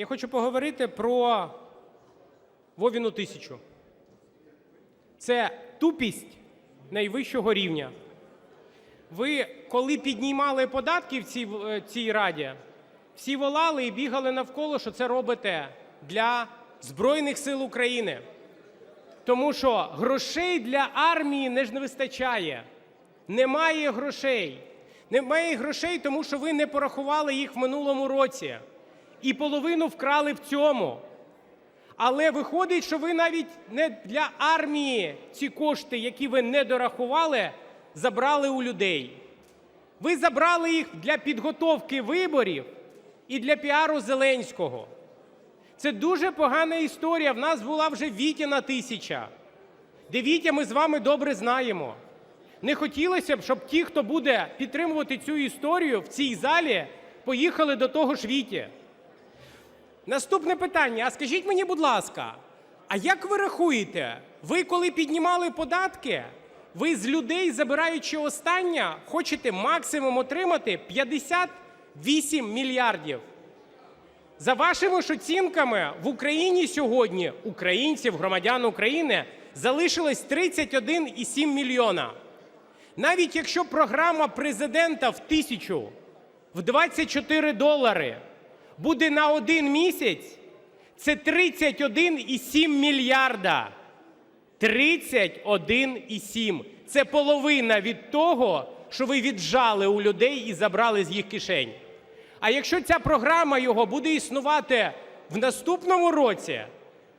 Я хочу поговорити про Вовіну тисячу. Це тупість найвищого рівня. Ви, коли піднімали податки в цій, в цій раді, всі волали і бігали навколо, що це робите для Збройних сил України. Тому що грошей для армії не ж не вистачає. Немає грошей. Немає грошей, тому що ви не порахували їх в минулому році. І половину вкрали в цьому. Але виходить, що ви навіть не для армії ці кошти, які ви не дорахували, забрали у людей. Ви забрали їх для підготовки виборів і для піару Зеленського. Це дуже погана історія. В нас була вже Вітіна тисяча, де Вітя ми з вами добре знаємо. Не хотілося б, щоб ті, хто буде підтримувати цю історію в цій залі, поїхали до того ж Віті. Наступне питання. А скажіть мені, будь ласка, а як ви рахуєте, ви коли піднімали податки, ви з людей, забираючи останнє, хочете максимум отримати 58 мільярдів? За вашими ж оцінками, в Україні сьогодні українців, громадян України, залишилось 31,7 мільйона. Навіть якщо програма президента в тисячу, в 24 долари буде на один місяць, це 31,7 мільярда. 31,7. Це половина від того, що ви віджали у людей і забрали з їх кишень. А якщо ця програма його буде існувати в наступному році,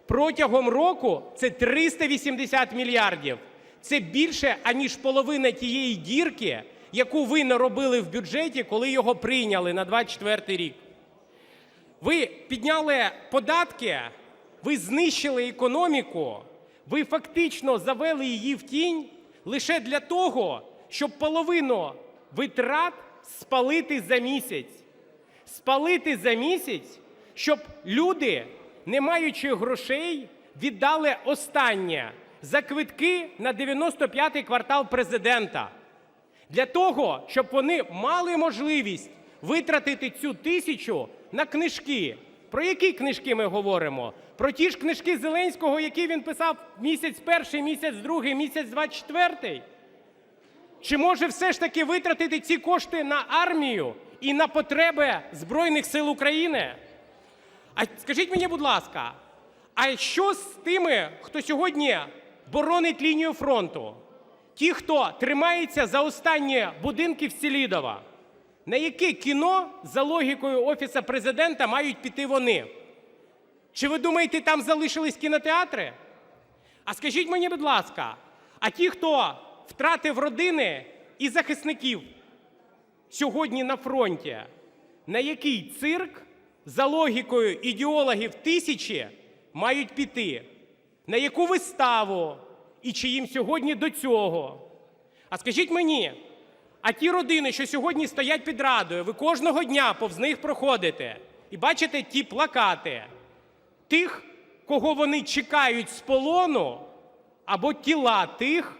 протягом року це 380 мільярдів. Це більше, аніж половина тієї дірки, яку ви наробили в бюджеті, коли його прийняли на 24 рік. Ви підняли податки, ви знищили економіку, ви фактично завели її в тінь лише для того, щоб половину витрат спалити за місяць. Спалити за місяць, щоб люди, не маючи грошей, віддали останнє за квитки на 95-й квартал президента. Для того, щоб вони мали можливість витратити цю тисячу на книжки. Про які книжки ми говоримо? Про ті ж книжки Зеленського, які він писав місяць перший, місяць другий, місяць 24? Чи може все ж таки витратити ці кошти на армію і на потреби Збройних сил України? А скажіть мені, будь ласка, а що з тими, хто сьогодні боронить лінію фронту? Ті, хто тримається за останні будинки в Селідова? На яке кіно за логікою Офісу президента мають піти вони? Чи ви думаєте, там залишились кінотеатри? А скажіть мені, будь ласка, а ті, хто втратив родини і захисників сьогодні на фронті, на який цирк за логікою ідеологів тисячі мають піти? На яку виставу і чи їм сьогодні до цього? А скажіть мені, а ті родини, що сьогодні стоять під радою, ви кожного дня повз них проходите і бачите ті плакати тих, кого вони чекають з полону, або тіла тих,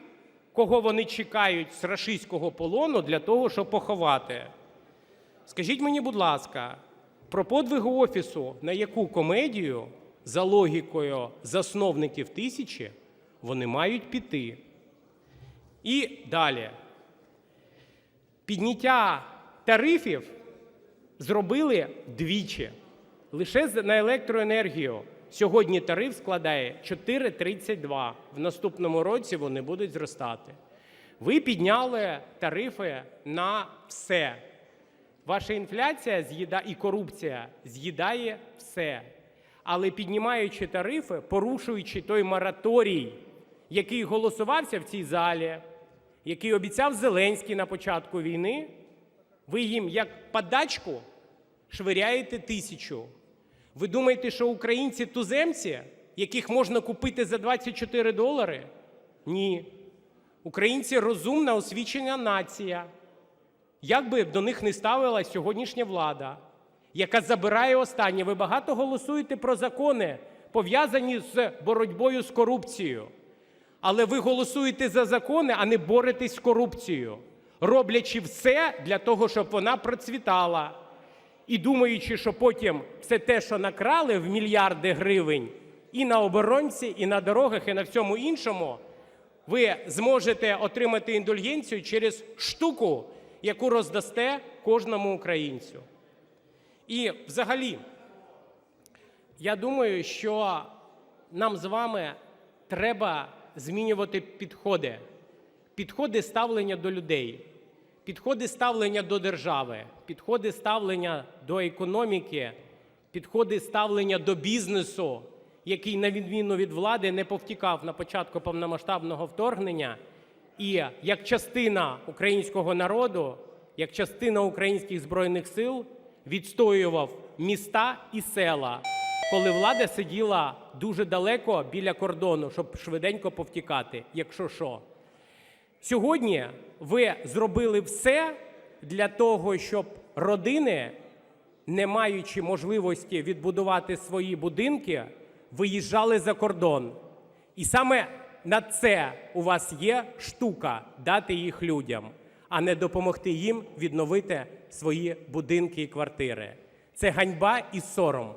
кого вони чекають з рашистського полону для того, щоб поховати. Скажіть мені, будь ласка, про подвиги Офісу, на яку комедію за логікою засновників тисячі вони мають піти. І далі. Підняття тарифів зробили двічі. Лише на електроенергію сьогодні тариф складає 4,32. В наступному році вони будуть зростати. Ви підняли тарифи на все. Ваша інфляція з'їда і корупція з'їдає все. Але піднімаючи тарифи, порушуючи той мораторій, який голосувався в цій залі, який обіцяв Зеленський на початку війни, ви їм як подачку швиряєте тисячу. Ви думаєте, що українці туземці, яких можна купити за 24 долари? Ні. Українці розумна, освічена нація. Як би до них не ставилась сьогоднішня влада, яка забирає останнє. Ви багато голосуєте про закони, пов'язані з боротьбою з корупцією. Але ви голосуєте за закони, а не боретесь з корупцією, роблячи все для того, щоб вона процвітала. і думаючи, що потім все те, що накрали в мільярди гривень, і на оборонці, і на дорогах, і на всьому іншому, ви зможете отримати індульгенцію через штуку, яку роздасте кожному українцю. І взагалі, я думаю, що нам з вами треба змінювати підходи, підходи ставлення до людей, підходи ставлення до держави, підходи ставлення до економіки, підходи ставлення до бізнесу, який, на відміну від влади, не повтікав на початку повномасштабного вторгнення. І як частина українського народу, як частина українських збройних сил відстоював міста і села, коли влада сиділа дуже далеко біля кордону, щоб швиденько повтікати, якщо що. Сьогодні ви зробили все для того, щоб родини, не маючи можливості відбудувати свої будинки, виїжджали за кордон. І саме на це у вас є штука дати їх людям, а не допомогти їм відновити свої будинки і квартири. Це ганьба і сором.